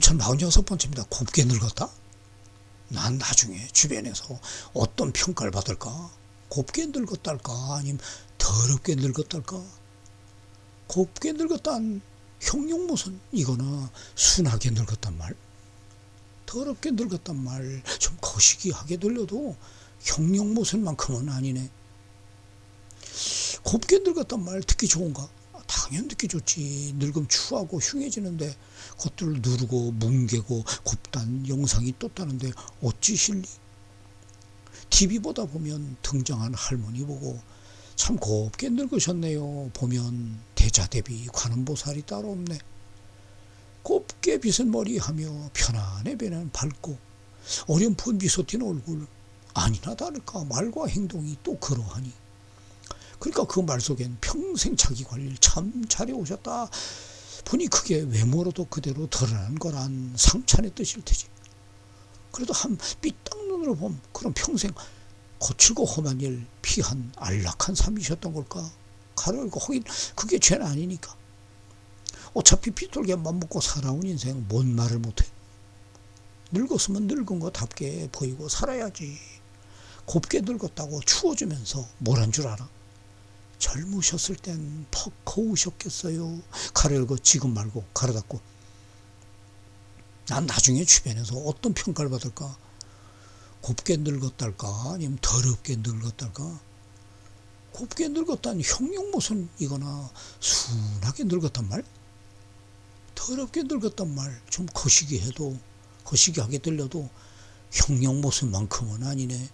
3046번째입니다. 곱게 늙었다? 난 나중에 주변에서 어떤 평가를 받을까? 곱게 늙었달까? 아니면 더럽게 늙었달까? 곱게 늙었단 형용모순 이거나 순하게 늙었단 말 더럽게 늙었단 말 좀 거시기하게 들려도 형용모순만큼은 아니네 곱게 늙었단 말 듣기 좋은가? 당연 듣기 좋지 늙음 추하고 흉해지는데 그것들을 누르고 뭉개고 곱단 영상이 떴다는데 어찌 실리? TV 보다 보면 등장한 할머니 보고 참 곱게 늙으셨네요. 보면 대자대비 관음보살이 따로 없네. 곱게 빗은 머리하며 편안해 배는 밝고 어렴풋 미소 띤 얼굴 아니나 다를까 말과 행동이 또 그러하니 그러니까 그 말 속엔 평생 자기 관리를 참 잘해오셨다 보니 그게 외모로도 그대로 드러난 거란 상찬의 뜻일 테지 그래도 한 삐딱 눈으로 보면 그럼 평생 거칠고 험한 일 피한 안락한 삶이셨던 걸까? 가로열고 하긴 그게 죄는 아니니까. 어차피 비뚤게만 먹고 살아온 인생 뭔 말을 못해. 늙었으면 늙은 거답게 보이고 살아야지. 곱게 늙었다고 추워주면서 뭘 한 줄 알아? 젊으셨을 땐퍽 거우셨겠어요. 가려고 지금 말고 가로 닫고. 난 나중에 주변에서 어떤 평가를 받을까? 곱게 늙었달까 아니면 더럽게 늙었달까 곱게 늙었다는 형용모순 이거나 순하게 늙었단 말 더럽게 늙었단 말 좀 거시기 해도 거시기 하게 들려도 형용모순만큼은 아니네